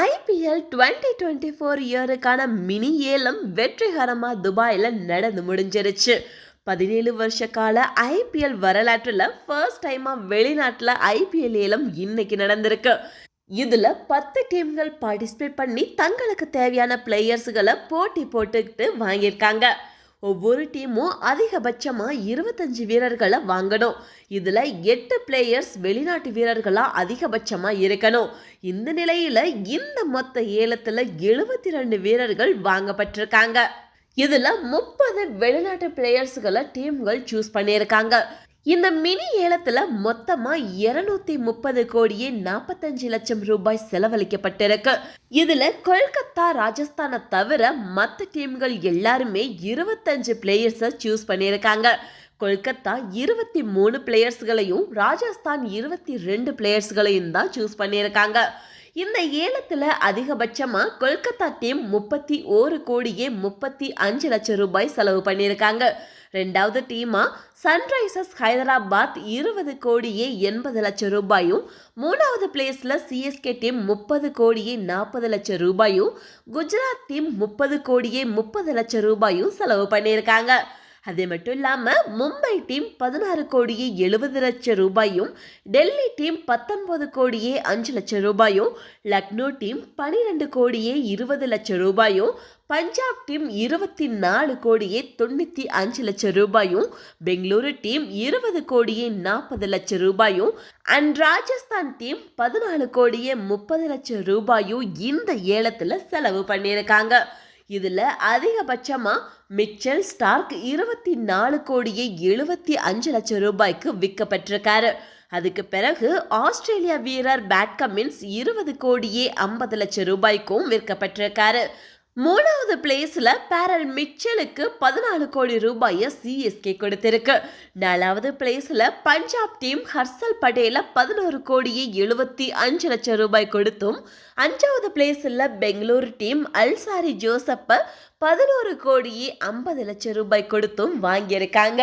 IPL twenty twenty four இயருக்கான mini ஏலம் வெற்றிகரமாக துபாயில் நடந்து முடிஞ்சிருச்சு. பதினேழு வருஷ கால ஐபிஎல் வரலாற்றில் ஃபர்ஸ்ட் டைமாக வெளிநாட்டில் ஐபிஎல் ஏலம் இன்னைக்கு நடந்திருக்கு. இதில் பத்து டீம்கள் பார்ட்டிசிபேட் பண்ணி தங்களுக்கு தேவையான பிளேயர்ஸுகளை போட்டி போட்டுக்கிட்டு வாங்கியிருக்காங்க. ஒவ்வொரு டீமும் அதிகபட்சமாக இருபத்தஞ்சு வீரர்களை வாங்கணும். இதில் எட்டு பிளேயர்ஸ் வெளிநாட்டு வீரர்களாக அதிகபட்சமாக இருக்கணும். இந்த நிலையில் இந்த மொத்த ஏலத்தில் எழுபத்தி ரெண்டு வீரர்கள் வாங்கப்பட்டிருக்காங்க. இதில் முப்பது வெளிநாட்டு பிளேயர்ஸுகளை டீம்கள் சூஸ் பண்ணியிருக்காங்க. இந்த மினி ஏலத்தில் மொத்தமாக இருநூத்தி முப்பது கோடியே நாற்பத்தஞ்சு லட்சம் ரூபாய் செலவழிக்கப்பட்டிருக்கு. இதுல கொல்கத்தா ராஜஸ்தானை தவிர மற்ற டீம்கள் எல்லாருமே இருபத்தஞ்சு பிளேயர்ஸை சூஸ் பண்ணியிருக்காங்க. கொல்கத்தா இருபத்தி மூணு பிளேயர்ஸ்களையும் ராஜஸ்தான் இருபத்தி ரெண்டு பிளேயர்ஸ்களையும் தான் சூஸ் பண்ணியிருக்காங்க. இந்த ஏலத்தில் அதிகபட்சமாக கொல்கத்தா டீம் முப்பத்தி ஒரு கோடியே முப்பத்தி அஞ்சு லட்சம் ரூபாய் செலவு பண்ணியிருக்காங்க. ரெண்டாவது டீமா சன்ரைசர்ஸ் ஹைதராபாத் இருபது கோடியே எண்பது லட்சம் ரூபாயும் மூணாவது பிளேஸில் சிஎஸ்கே டீம் முப்பது கோடியே நாற்பது லட்சம் ரூபாயும் குஜராத் டீம் முப்பது கோடியே முப்பது லட்சம் ரூபாயும் செலவு பண்ணியிருக்காங்க. அது மட்டும் இல்லாமல் மும்பை டீம் பதினாறு கோடியே எழுபது லட்சம் ரூபாயும் டெல்லி டீம் பத்தொன்பது கோடியே அஞ்சு லட்சம் ரூபாயும் லக்னோ டீம் பனிரெண்டு கோடியே இருபது லட்சம் ரூபாயும் பஞ்சாப் டீம் இருபத்தி நாலு கோடியே தொண்ணூற்றி அஞ்சு லட்சம் ரூபாயும் பெங்களூரு டீம் இருபது கோடியே நாற்பது லட்சம் ரூபாயும் அண்ட் ராஜஸ்தான் டீம் பதினாலு கோடியே முப்பது லட்சம் ரூபாயும் இந்த ஏலத்தில் செலவு பண்ணியிருக்காங்க. இதில் அதிகபட்சமாக மிச்சல் ஸ்டார்க் இருபத்தி நாலு கோடியே எழுபத்தி அஞ்சு லட்சம் ரூபாய்க்கு விற்கப்பட்டிருக்காரு. அதுக்கு பிறகு ஆஸ்திரேலியா வீரர் பேட் கமின்ஸ் இருபது கோடியே ஐம்பது லட்சம் ரூபாய்க்கும் விற்கப்பட்டிருக்காரு. மூணாவது பிளேஸில் பேரல் மிச்சலுக்கு பதினாலு கோடி ரூபாயை சிஎஸ்கே கொடுத்திருக்கு. நாலாவது பிளேஸில் பஞ்சாப் டீம் ஹர்சல் பட்டேல பதினோரு கோடியே எழுபத்தி அஞ்சு லட்சம் ரூபாய் கொடுத்தும் அஞ்சாவது பிளேஸில் பெங்களூரு டீம் அல்சாரி ஜோசப்பை பதினோரு கோடியே ஐம்பது லட்சம் ரூபாய் கொடுத்தும் வாங்கியிருக்காங்க.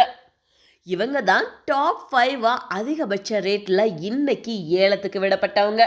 இவங்க தான் டாப் ஃபைவாக அதிகபட்ச ரேட்டில் இன்னைக்கு ஏலத்துக்கு விடப்பட்டவங்க.